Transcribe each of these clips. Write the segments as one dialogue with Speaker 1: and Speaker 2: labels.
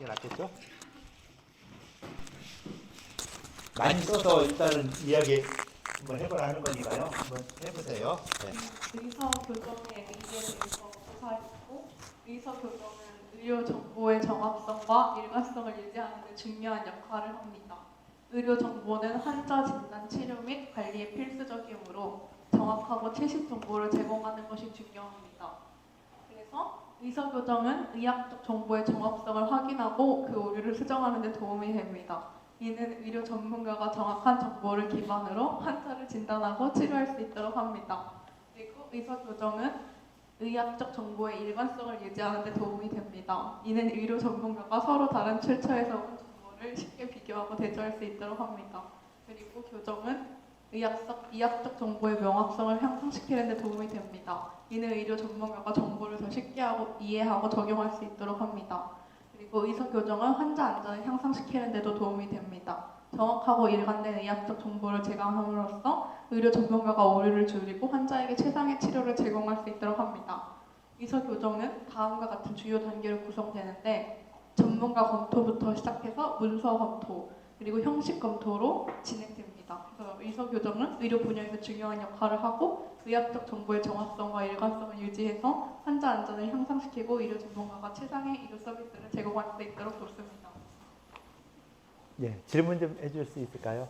Speaker 1: 게 낫겠죠? 많이 써서 일단은 이야기 한번 해보라 하는 거니까요. 한번 해보세요. 네.
Speaker 2: 의사 교정의 대해서 조사했고 의사 교정은 의료 정보의 정확성과 일관성을 유지하는 데 중요한 역할을 합니다. 의료 정보는 환자 진단 치료 및 관리에 필수적이므로 정확하고 최신 정보를 제공하는 것이 중요합니다. 그래서 의사 교정은 의학적 정보의 정확성을 확인하고 그 오류를 수정하는 데 도움이 됩니다. 이는 의료 전문가가 정확한 정보를 기반으로 환자를 진단하고 치료할 수 있도록 합니다. 그리고 의사 교정은 의학적 정보의 일관성을 유지하는 데 도움이 됩니다. 이는 의료 전문가가 서로 다른 출처에서 온 정보를 쉽게 비교하고 대조할 수 있도록 합니다. 그리고 교정은 의학적, 의학적 정보의 명확성을 향상시키는 데 도움이 됩니다. 이는 의료 전문가가 정보를 더 쉽게 하고 이해하고 적용할 수 있도록 합니다. 그리고 의사 교정은 환자 안전을 향상시키는 데도 도움이 됩니다. 정확하고 일관된 의학적 정보를 제공함으로써 의료 전문가가 오류를 줄이고 환자에게 최상의 치료를 제공할 수 있도록 합니다. 의사 교정은 다음과 같은 주요 단계로 구성되는데 전문가 검토부터 시작해서 문서 검토 그리고 형식 검토로 진행됩니다. 그래서 의사 교정은 의료 분야에서 중요한 역할을 하고 의학적 정보의 정확성과 일관성을 유지해서 환자 안전을 향상시키고 의료 전문가가 최상의 의료 서비스를 제공할 수 있도록 돕습니다.
Speaker 1: 예, 질문 좀 해줄 수 있을까요?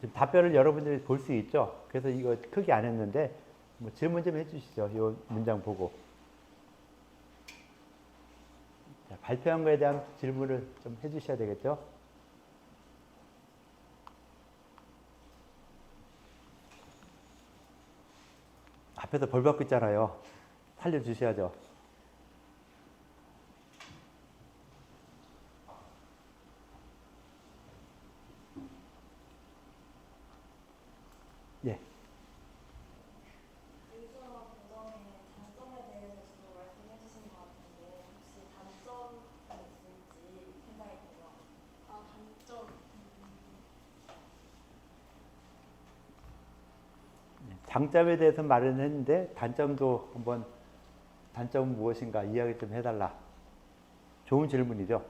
Speaker 1: 지금 답변을 여러분들이 볼 수 있죠? 그래서 이거 크게 안 했는데 뭐 질문 좀 해주시죠. 이 문장 보고. 자, 발표한 거에 대한 질문을 좀 해주셔야 되겠죠? 앞에서 벌 받고 있잖아요. 살려주셔야죠. 예.
Speaker 3: 의사 교정의 단점에 대해서도 말씀해 주신 것 같은데 혹시 단점이 있을지 생각이 들어요.
Speaker 2: 아 단점
Speaker 1: 장점에 대해서 말은 했는데 단점도 한번 단점은 무엇인가 이야기 좀 해달라. 좋은 질문이죠.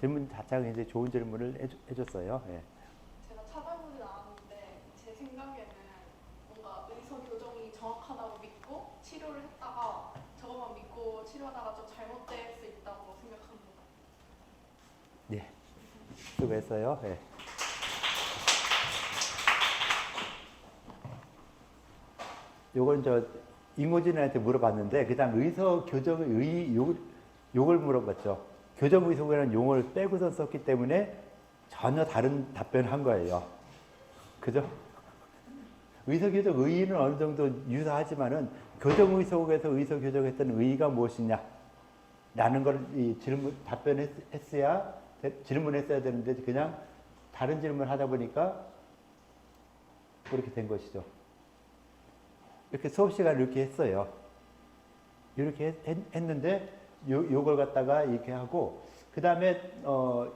Speaker 1: 질문 자체가 굉장히 좋은 질문을 해주, 해줬어요. 예.
Speaker 2: 제가 찾아보진 않았는데 제 생각에는 뭔가 의사 교정이 정확하다고 믿고 치료를 했다가 저것만 믿고 치료하다가 좀 잘못될 수 있다고 생각합니다.
Speaker 1: 수고했어요. 예. 요건 저 임호진한테 물어봤는데 그냥 의서 교정의 의 요, 요걸 물어봤죠. 교정 의소라는 용어를 빼고서 썼기 때문에 전혀 다른 답변을 한 거예요. 그죠? 의서 교정 의의는 어느 정도 유사하지만은 교정 의속에서 의서 교정했던 의의가 무엇이냐? 라는 걸이 질문 답변했어야 질문했어야 되는데 그냥 다른 질문을 하다 보니까 그렇게 된 것이죠. 이렇게 수업 시간 이렇게 했어요. 이렇게 했, 했- 했는데 요 요걸 갖다가 이렇게 하고 그 다음에 어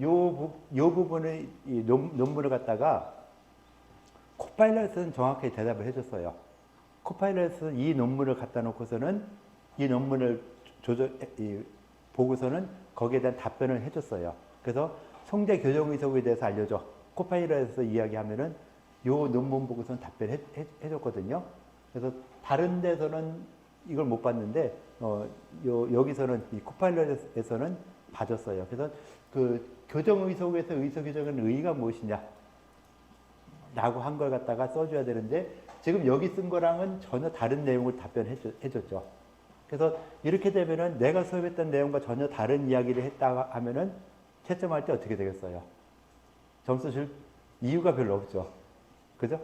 Speaker 1: 요 요 부분의 이 논, 논문을 갖다가 코파일럿은 정확하게 대답을 해줬어요. 코파일럿은 이 논문을 갖다 놓고서는 이 논문을 조절 이, 보고서는 거기에 대한 답변을 해줬어요. 그래서 송대 교정 의석에 대해서 알려줘. 코파일럿에서 이야기하면은 요 논문 보고서는 답변해 해, 해줬거든요. 그래서 다른 데서는 이걸 못 봤는데 어, 요, 여기서는 이 코파일럿에서는 봐줬어요. 그래서 그 교정 의석에서 의석 교정은 의의가 무엇이냐? 라고 한 걸 갖다가 써줘야 되는데 지금 여기 쓴 거랑은 전혀 다른 내용을 답변해 줬죠. 그래서 이렇게 되면은 내가 수업했던 내용과 전혀 다른 이야기를 했다 하면은 채점할 때 어떻게 되겠어요? 점수 줄 이유가 별로 없죠. 그죠?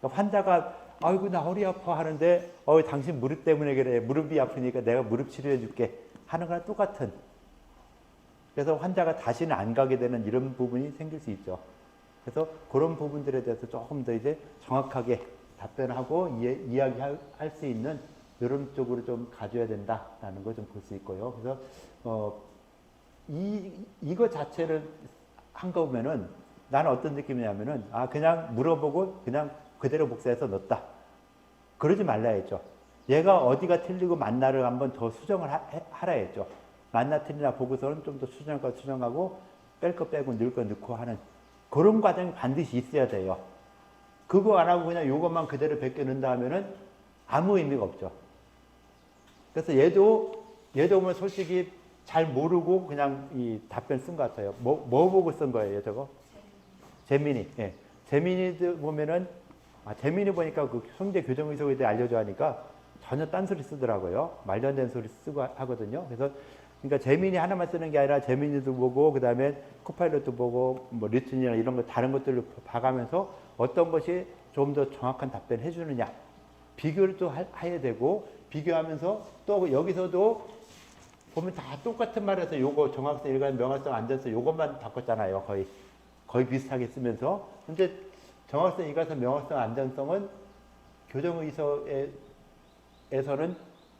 Speaker 1: 그러니까 환자가 아이고 나 허리 아파 하는데 어 당신 무릎 때문에 그래 무릎이 아프니까 내가 무릎 치료해 줄게 하는 거랑 똑같은 그래서 환자가 다시는 안 가게 되는 이런 부분이 생길 수 있죠. 그래서 그런 부분들에 대해서 조금 더 이제 정확하게 답변하고 이해, 이야기할 할수 있는 이런 쪽으로 좀 가져야 된다라는 걸 좀 볼 수 있고요. 그래서 어, 이 이거 자체를 한 거면은 나는 어떤 느낌이냐면은 아 그냥 물어보고 그냥 그대로 복사해서 넣었다. 그러지 말라 했죠. 얘가 어디가 틀리고 맞나를 한번 더 수정을 하, 라 했죠. 만나틀이나 보고서는 좀 더 수정할 거 수정하고 뺄 거 빼고 넣을 거 넣고 하는 그런 과정이 반드시 있어야 돼요. 그거 안 하고 그냥 요것만 그대로 베껴 넣는다 하면은 아무 의미가 없죠. 그래서 얘도 얘도 보면 솔직히 잘 모르고 그냥 이 답변 쓴 것 같아요. 뭐, 뭐 보고 쓴 거예요, 저거? 재민이. 예. 재민이도 보면은 아, 재민이 보니까 그 성대 교정 의석에 대해 알려줘 하니까 전혀 딴소리 쓰더라고요. 말도 안 되는 소리 쓰고 하- 하거든요. 그래서 그러니까 재민이 하나만 쓰는 게 아니라 재민이도 보고 그다음에 코파일럿도 보고 뭐 리튼이나 이런 거 다른 것들을 봐가면서 어떤 것이 좀 더 정확한 답변을 해주느냐 비교를 또 하- 해야 되고 비교하면서 또 여기서도 보면 다 똑같은 말에서 요거 정확성 일관 명확성 안전성 요것만 바꿨잖아요 거의 거의 비슷하게 쓰면서 근데 정확성 일관성 명확성 안전성은 교정의서에서는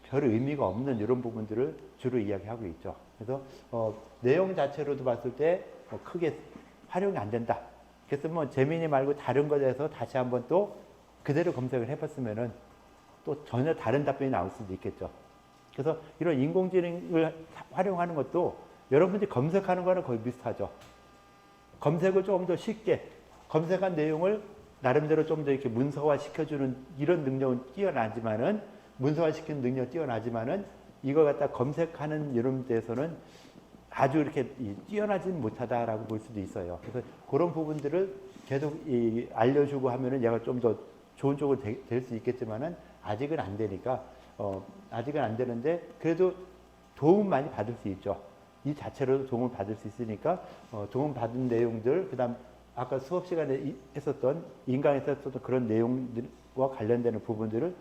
Speaker 1: 별 의미가 없는 이런 부분들을 주로 이야기하고 있죠. 그래서 어, 내용 자체로도 봤을 때 어, 크게 활용이 안 된다. 그래서 뭐 재민이 말고 다른 것에서 다시 한번 또 그대로 검색을 해봤으면은 또 전혀 다른 답변이 나올 수도 있겠죠. 그래서 이런 인공지능을 활용하는 것도 여러분들이 검색하는 거는 거의 비슷하죠. 검색을 조금 더 쉽게 검색한 내용을 나름대로 좀 더 이렇게 문서화 시켜주는 이런 능력은 뛰어나지만은 문서화 시키는 능력 뛰어나지만은 이걸 갖다 검색하는 이런 데서는 아주 이렇게 이 뛰어나지는 못하다라고 볼 수도 있어요. 그래서 그런 부분들을 계속 이 알려주고 하면은 얘가 좀 더 좋은 쪽으로 될 수 있겠지만은 아직은 안 되니까 어 아직은 안 되는데 그래도 도움 많이 받을 수 있죠. 이 자체로도 도움을 받을 수 있으니까 어, 도움 받은 내용들 그다음 아까 수업 시간에 이- 했었던 인강에서 했었던 그런 내용들과 관련되는 부분들을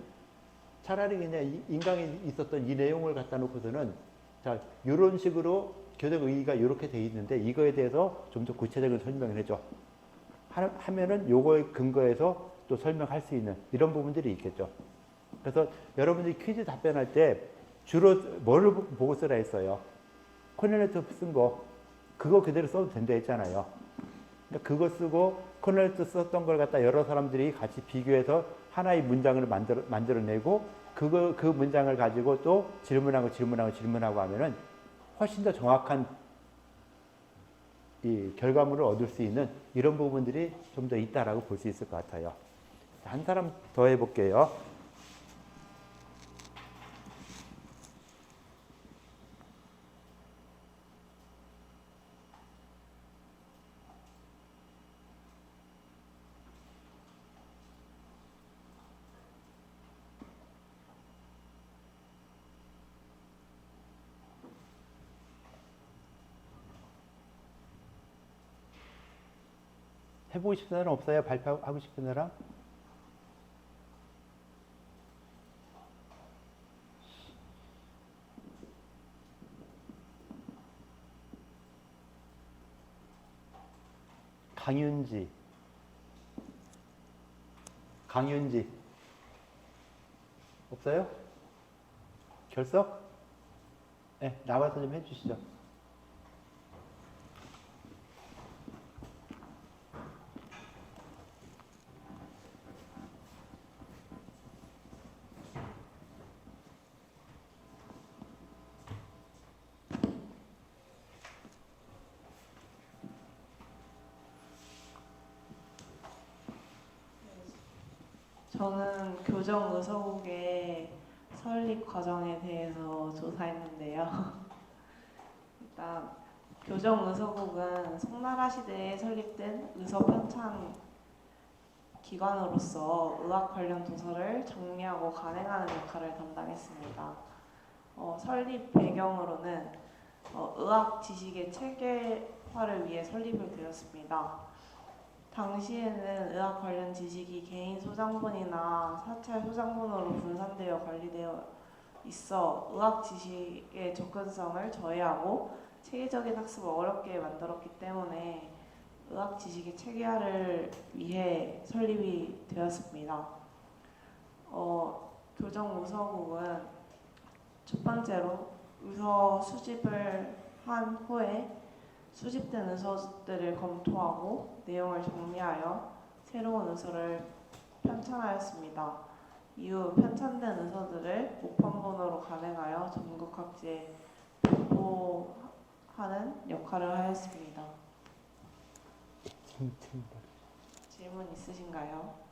Speaker 1: 차라리 그냥 이- 인강에 있었던 이 내용을 갖다 놓고서는 자 이런 식으로 교정 의의가 이렇게 돼 있는데 이거에 대해서 좀 더 구체적인 설명을 해줘 하- 하면은 요거에 근거해서 또 설명할 수 있는 이런 부분들이 있겠죠. 그래서 여러분들이 퀴즈 답변할 때 주로 보- 보고 쓰라 했어요. 코넬레트 쓴 거 그거 그대로 써도 된다 했잖아요. 그러니까 그거 쓰고 코넬레트 썼던 걸 갖다 여러 사람들이 같이 비교해서 하나의 문장을 만들어 만들어내고 그거 그 문장을 가지고 또 질문하고 질문하고 질문하고 하면은 훨씬 더 정확한 이 결과물을 얻을 수 있는 이런 부분들이 좀 더 있다라고 볼 수 있을 것 같아요. 한 사람 더 해볼게요. 해보고 싶은 사람 없어요? 발표하고 싶은 사람? 강윤지 강윤지 없어요? 결석? 네, 나와서 좀 해주시죠.
Speaker 4: 저는 교정 의서국의 설립 과정에 대해서 조사했는데요. 일단 교정 의서국은 송나라 시대에 설립된 의서 편찬 기관으로서 의학 관련 도서를 정리하고 간행하는 역할을 담당했습니다. 어, 설립 배경으로는 어, 의학 지식의 체계화를 위해 설립을 되었습니다. 당시에는 의학 관련 지식이 개인 소장본이나 사찰 소장본으로 분산되어 관리되어 있어 의학 지식의 접근성을 저해하고 체계적인 학습을 어렵게 만들었기 때문에 의학 지식의 체계화를 위해 설립이 되었습니다. 어, 교정 의서국은 첫 번째로 의서 수집을 한 후에 수집된 의서들을 검토하고 내용을 정리하여 새로운 의서를 편찬하였습니다. 이후 편찬된 의서들을 목판본으로 간행하여 전국 각지에 배포 인도하는 역할을 하였습니다. 질문 있으신가요?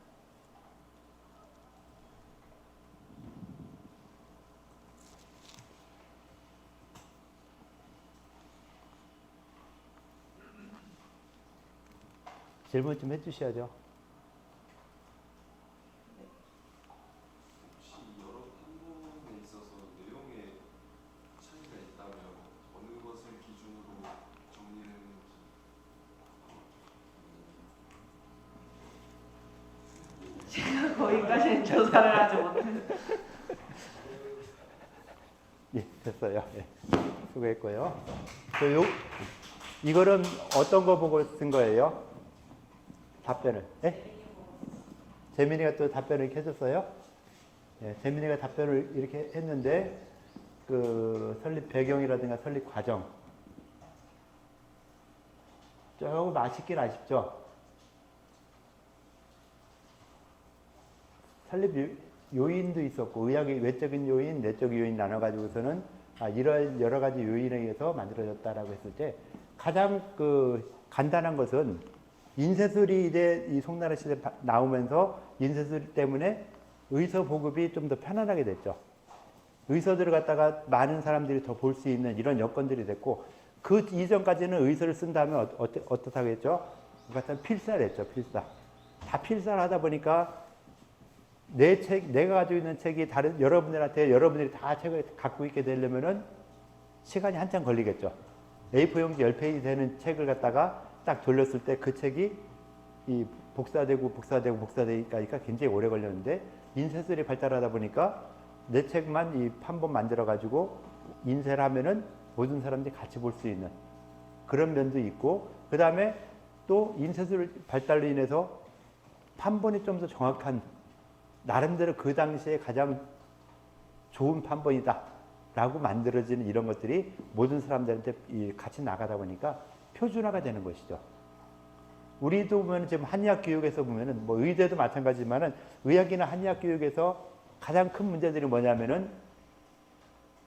Speaker 1: 질문 좀 해주셔야죠.
Speaker 5: 혹시 여러 판본에 있어서 내용에 차이가 있다면 어느 것을 기준으로 정리를 했는지
Speaker 4: 거기까지는 조사를 하지 못했는데
Speaker 1: 예, 됐어요. 예. 수고했고요. 저 요, 이거는 어떤 거 보고 쓴 거예요? 답변을. 예? 재민이가 또 답변을 이렇게 해줬어요? 예, 재민이가 답변을 이렇게 했는데, 그 설립 배경이라든가 설립 과정. 조금 아쉽긴 아쉽죠? 설립 요- 요인도 있었고 의학의 외적인 요인, 내적 요인 나눠가지고서는 아, 이런 여러 가지 요인에 의해서 만들어졌다라고 했을 때 가장 그 간단한 것은 인쇄술이 이제 이 송나라 시대 바- 나오면서 인쇄술 때문에 의서 보급이 좀 더 편안하게 됐죠. 의서들을 갖다가 많은 사람들이 더 볼 수 있는 이런 여건들이 됐고 그 이전까지는 의서를 쓴 다음에 어, 어떠, 어떻다겠죠? 그같은 필사를 했죠. 필사. 다 필사를 하다 보니까 내 책, 내가 가지고 있는 책이 다른 여러분들한테 여러분들이 다 책을 갖고 있게 되려면은 시간이 한참 걸리겠죠. A4 용지 10페이지 되는 책을 갖다가 딱 돌렸을 때 그 책이 이 복사되고 복사되고 복사되니까 굉장히 오래 걸렸는데 인쇄술이 발달하다 보니까 내 책만 이 판본 만들어 가지고 인쇄를 하면은 모든 사람들이 같이 볼 수 있는 그런 면도 있고 그 다음에 또 인쇄술 발달로 인해서 판본이 좀 더 정확한 나름대로 그 당시에 가장 좋은 판본이다 라고 만들어지는 이런 것들이 모든 사람들한테 이 같이 나가다 보니까 표준화가 되는 것이죠. 우리도 보면 지금 한의학 교육에서 보면은 뭐 의대도 마찬가지지만은 의학이나 한의학 교육에서 가장 큰 문제들이 뭐냐면은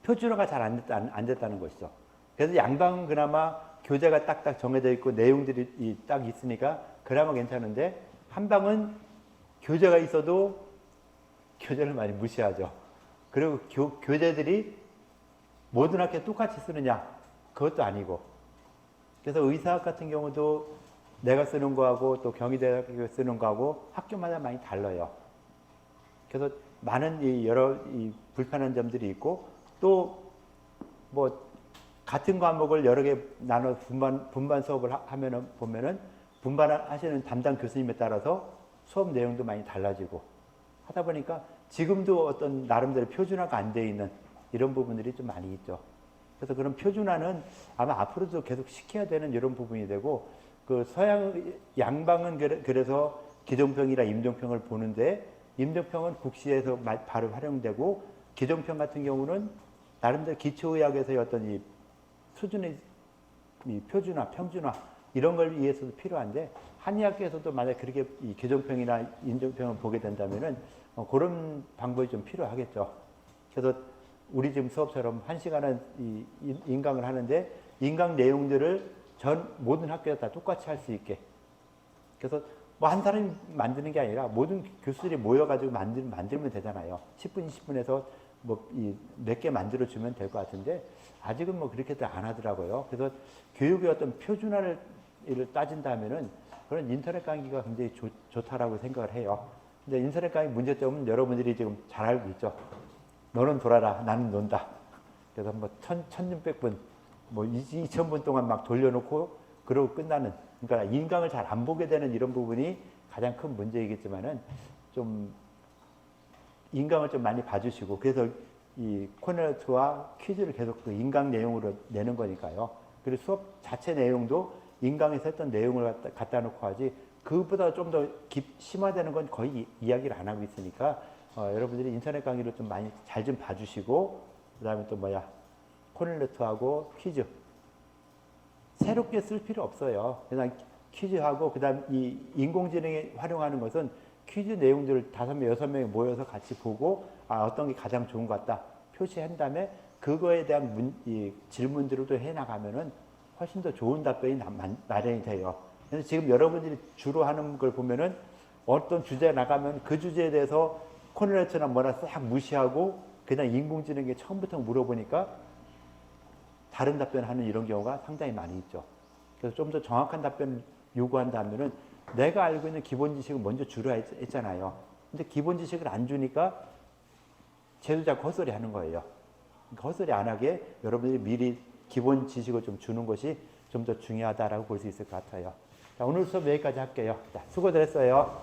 Speaker 1: 표준화가 잘 안 됐다, 안- 안 됐다는 것이죠. 그래서 양방은 그나마 교재가 딱딱 정해져 있고 내용들이 이- 딱 있으니까 그나마 괜찮은데 한방은 교재가 있어도 교재를 많이 무시하죠. 그리고 교, 교재들이 모든 학교에 똑같이 쓰느냐? 그것도 아니고. 그래서 의사학 같은 경우도 내가 쓰는 거하고 또 경희대학교 쓰는 거하고 학교마다 많이 달라요. 그래서 많은 이 여러 이 불편한 점들이 있고 또 뭐 같은 과목을 여러 개 나눠 분반 분반 수업을 하, 하면은 보면은 분반하시는 담당 교수님에 따라서 수업 내용도 많이 달라지고 하다 보니까 지금도 어떤 나름대로 표준화가 안 돼 있는 이런 부분들이 좀 많이 있죠. 그래서 그런 표준화는 아마 앞으로도 계속 시켜야 되는 이런 부분이 되고 그 서양 양방은 그래- 그래서 기종평이나 임종평을 보는데 임종평은 국시에서 마- 바로 활용되고 기종평 같은 경우는 나름대로 기초의학에서의 어떤 이 수준의 이 표준화, 평준화 이런 걸 위해서도 필요한데 한의학계에서도 만약 그렇게 이 개정평이나 인정평을 보게 된다면은 어, 그런 방법이 좀 필요하겠죠. 그래서 우리 지금 수업처럼 한 시간은 이 인- 인강을 하는데 인강 내용들을 전 모든 학교에서 다 똑같이 할 수 있게. 그래서 뭐 한 사람이 만드는 게 아니라 모든 교수들이 모여가지고 만들, 만들면 되잖아요. 10분, 20분에서 뭐 몇 개 만들어 주면 될 것 같은데 아직은 뭐 그렇게도 안 하더라고요. 그래서 교육의 어떤 표준화를 를 따진다면은 그런 인터넷 강의가 굉장히 좋, 좋다라고 생각을 해요. 근데 인터넷 강의 문제점은 여러분들이 지금 잘 알고 있죠. 너는 돌아라, 나는 논다. 그래서 뭐 천, 천육백 분, 뭐 이천 분 동안 막 돌려놓고 그러고 끝나는. 그러니까 인강을 잘 안 보게 되는 이런 부분이 가장 큰 문제이겠지만은 좀 인강을 좀 많이 봐주시고 그래서 이 코너트와 퀴즈를 계속 그 인강 내용으로 내는 거니까요. 그리고 수업 자체 내용도 인강에서 했던 내용을 갖다, 갖다 놓고 하지 그것보다 좀 더 심화되는 건 거의 이- 이야기를 안 하고 있으니까 어, 여러분들이 인터넷 강의를 좀 많이 잘 좀 봐주시고 그다음에 또 뭐야 코넬레트하고 퀴즈 새롭게 쓸 필요 없어요. 그냥 퀴즈하고 그다음 이 인공지능에 활용하는 것은 퀴즈 내용들을 다섯 명 여섯 명이 모여서 같이 보고 아 어떤 게 가장 좋은 것 같다 표시한 다음에 그거에 대한 문, 이 질문들을 또 해나가면은 훨씬 더 좋은 답변이 나- 만- 마련이 돼요. 그래서 지금 여러분들이 주로 하는 걸 보면은 어떤 주제 나가면 그 주제에 대해서 코넬레츠나 뭐나 싹 무시하고 그냥 인공지능에 처음부터 물어보니까 다른 답변하는 이런 경우가 상당히 많이 있죠. 그래서 좀 더 정확한 답변을 요구한다면은 내가 알고 있는 기본 지식을 먼저 했- 했잖아요. 근데 기본 지식을 안 주니까 자꾸 헛소리 하는 거예요. 그러니까 헛소리 안 하게 여러분들이 미리 기본 지식을 좀 주는 것이 좀 더 중요하다라고 볼 수 있을 것 같아요. 자, 오늘 수업 여기까지 할게요. 자, 수고들 했어요.